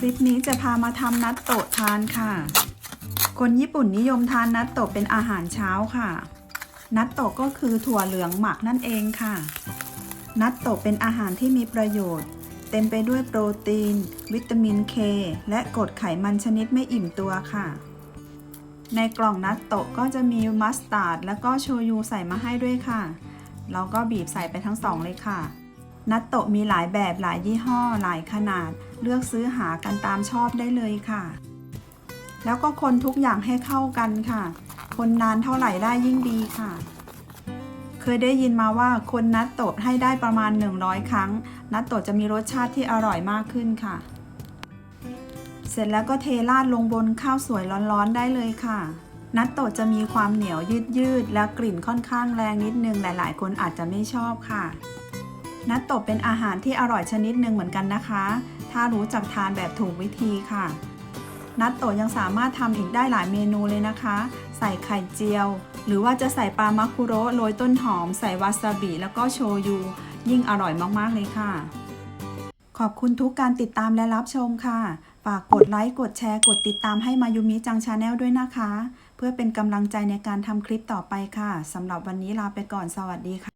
คลิปนี้จะพามาทำนัตโตะทานค่ะ คนญี่ปุ่นนิยมทานนัตโตะเป็นอาหารเช้าค่ะ นัตโตะก็คือถั่วเหลืองหมักนั่นเองค่ะ นัตโตะเป็นอาหารที่มีประโยชน์ เต็มไปด้วยโปรตีน วิตามินเคและกรดไขมันชนิดไม่อิ่มตัวค่ะ ในกล่องนัตโตะก็จะมีมัสตาร์ดและก็โชยุใส่มาให้ด้วยค่ะ เราก็บีบใส่ไปทั้งสองเลยค่ะ นัตโตะมีหลายแบบหลายยี่ห้อ หลายขนาด เลือกซื้อหากันตามชอบได้เลยค่ะ แล้วก็คนทุกอย่างให้เข้ากันค่ะ คนนานเท่าไหร่ได้ยิ่งดีค่ะ เคยได้ยินมาว่าคนนัตโตะให้ได้ประมาณ 100 ครั้ง นัตโตะจะมีรสชาติที่อร่อยมากขึ้นค่ะ เสร็จแล้วก็เทราดลงบนข้าวสวยร้อนๆได้เลยค่ะนัตโตะจะมีความเหนียวยืดๆและกลิ่นค่อนข้างแรงนิดนึงหลาย ๆ คนอาจจะไม่ชอบค่ะ นัตโตะเป็นอาหารที่อร่อยชนิดหนึ่งเหมือนกันนะคะ ถ้ารู้จักทานแบบถูกวิธีค่ะ นัตโตะยังสามารถทำอีกได้หลายเมนูเลยนะคะ ใส่ไข่เจียว หรือว่าจะใส่ปลามักคุโระโรยต้นหอม ใส่วาซาบิแล้วก็โชยุ ยิ่งอร่อยมากๆเลยค่ะ ขอบคุณทุกการติดตามและรับชมค่ะ ฝากกดไลค์ กดแชร์ กดติดตามให้มายุมิจังชาแนลด้วยนะคะ เพื่อเป็นกำลังใจในการทำคลิปต่อไปค่ะสำหรับวันนี้ลาไปก่อน สวัสดีค่ะ